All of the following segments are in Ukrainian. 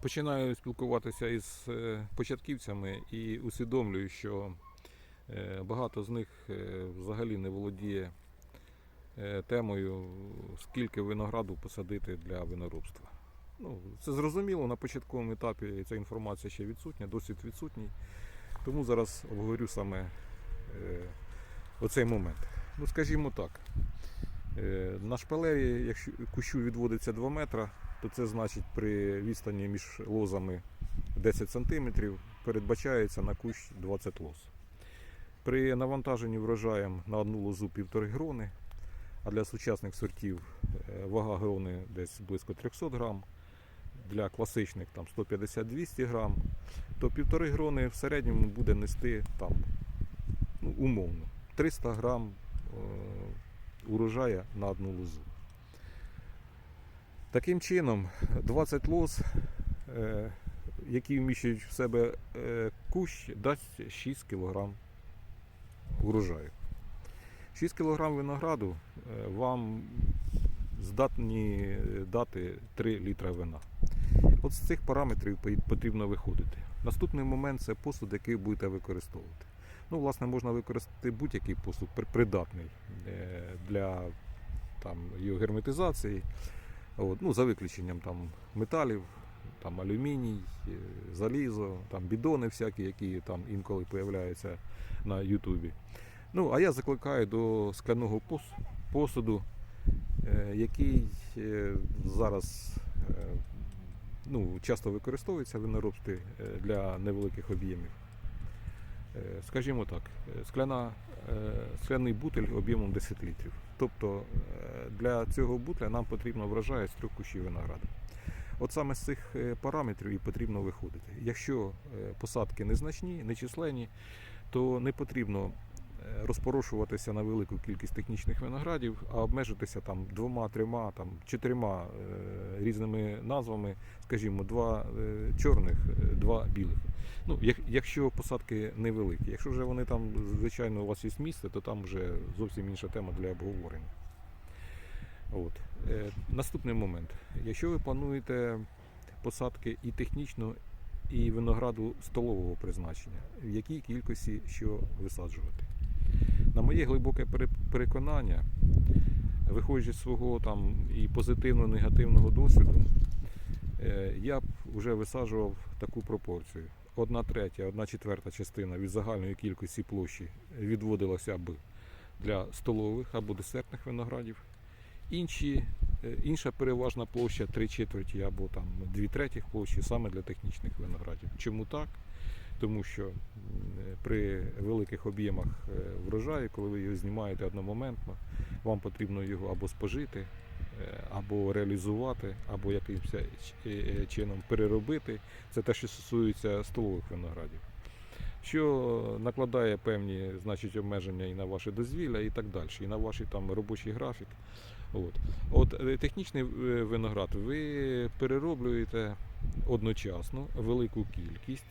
Починаю спілкуватися із е, початківцями і усвідомлюю, що е, багато з них е, взагалі не володіє темою, скільки винограду посадити для виноробства. Ну, це зрозуміло, на початковому етапі ця інформація ще відсутня, досвід відсутній. Тому зараз обговорю саме оцей момент. Ну, скажімо так, на шпалері, якщо кущу відводиться 2 метра, то це значить при відстані між лозами 10 см передбачається на кущ 20 лоз. При навантаженні врожаєм на одну лозу півтори грони, а для сучасних сортів е, вага грони десь близько 300 грам, для класичних там 150-200 грам, то півтори грони в середньому буде нести там ну, умовно 300 грам е, урожая на одну лозу. Таким чином, 20 лоз, е, які вміщують в себе е, кущ, дасть 6 кг урожаю. 6 кг винограду е, вам здатні дати 3 літра вина. От з цих параметрів потрібно виходити. Наступний момент це посуд, який будете використовувати. Ну, власне, можна використати будь-який посуд придатний для там, його герметизації. От, ну, за виключенням там, металів, там, алюміній, е, залізо, там, бідони всякі, які там інколи появляються на Ютубі. Ну, а я закликаю до скляного посуду, е, який е, зараз ну, часто використовується в виноробстві для невеликих об'ємів. Е, Скажімо так, е, скляна, е, скляний бутель об'ємом 10 літрів. Тобто для цього бутля нам потрібно врожай з трьох кущів винограду. От саме з цих параметрів і потрібно виходити. Якщо посадки незначні, нечисленні, то не потрібно розпорошуватися на велику кількість технічних виноградів, а обмежитися там двома, трьома, там чотирма е, різними назвами, скажімо, два е, чорних, е, два білих. Ну, як, якщо посадки невеликі, якщо вже вони там, звичайно, у вас є місце, то там вже зовсім інша тема для обговорення. От. Е, наступний момент. Якщо ви плануєте посадки і технічно, і винограду столового призначення, в якій кількості що висаджувати? На моє глибоке переконання, виходячи з свого там і позитивного, і негативного досвіду, е, я б вже висаджував таку пропорцію. Одна третя, одна четверта частина від загальної кількості площі відводилася б для столових або десертних виноградів. Інші, е, інша переважна площа три четверті або там дві третіх площі саме для технічних виноградів. Чому так? Тому що при великих об'ємах е, врожаю, коли ви його знімаєте одномоментно, вам потрібно його або спожити, е, або реалізувати, або якимось е, чином переробити. Це те, що стосується столових виноградів. Що накладає певні значить, обмеження і на ваше дозвілля, і так далі, і на ваш там робочий графік. От, От технічний виноград ви перероблюєте одночасно велику кількість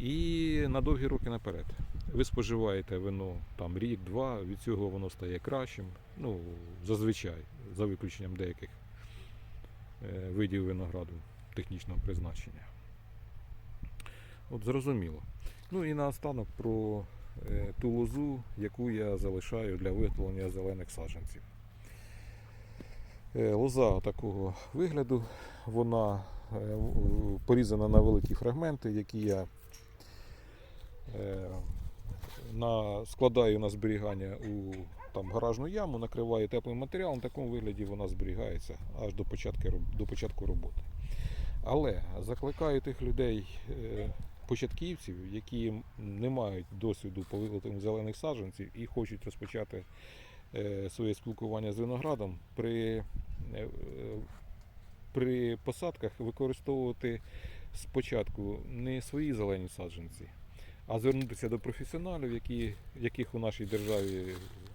і на довгі роки наперед. Ви споживаєте вино там рік-два, від цього воно стає кращим. Ну, зазвичай, за виключенням деяких е, видів винограду технічного призначення. От зрозуміло. Ну і наостанок про е, ту лозу, яку я залишаю для виготовлення зелених саджанців. Е, Лоза такого вигляду, вона порізана на великі фрагменти, які я на, складаю на зберігання у там, гаражну яму, накриваю теплим матеріалом, в такому вигляді вона зберігається аж до початку, до початку роботи. Але закликаю тих людей, е, початківців, які не мають досвіду по виготовленню зелених саджанців і хочуть розпочати е, своє спілкування з виноградом при, е, е, при посадках використовувати спочатку не свої зелені саджанці, а звернутися до професіоналів, які, яких у нашій державі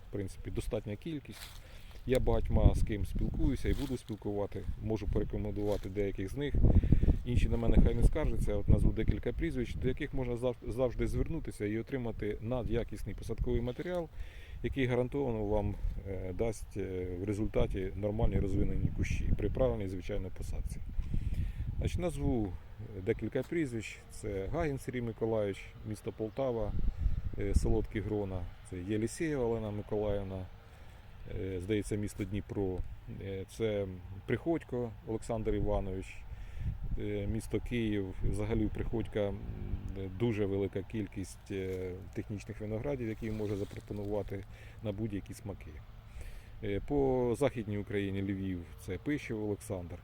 в принципі достатня кількість. Я багатьма з ким спілкуюся і буду спілкувати, можу порекомендувати деяких з них. Інші на мене хай не скаржаться, от назву декілька прізвищ, до яких можна завжди звернутися і отримати надякісний посадковий матеріал, який гарантовано вам е, дасть е, в результаті нормальні розвинені кущі при правильній звичайно посадці. Значить, назву декілька прізвищ. Це Гагін Сергій Миколаївич, місто Полтава, е, Грона, це Єлісєєва Олена Миколаївна, е, здається, місто Дніпро. Е, Це Приходько Олександр Іванович, місто Київ. Взагалі Приходька дуже велика кількість технічних виноградів, які може запропонувати на будь-які смаки. По Західній Україні Львів це Пищев Олександр.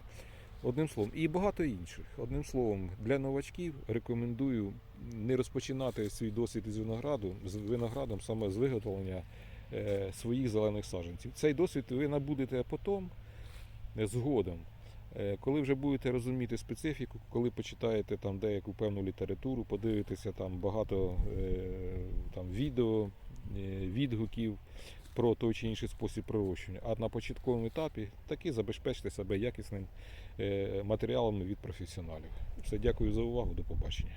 Одним словом, і багато інших. Одним словом, для новачків рекомендую не розпочинати свій досвід із винограду з виноградом саме з виготовлення е, своїх зелених саджанців. Цей досвід ви набудете потім е, згодом. Е, Коли вже будете розуміти специфіку, коли почитаєте там деяку певну літературу, подивитеся там багато там, відео, відгуків про той чи інший спосіб пророщення. А на початковому етапі таки забезпечте себе якісним е, матеріалами від професіоналів. Все, дякую за увагу, до побачення.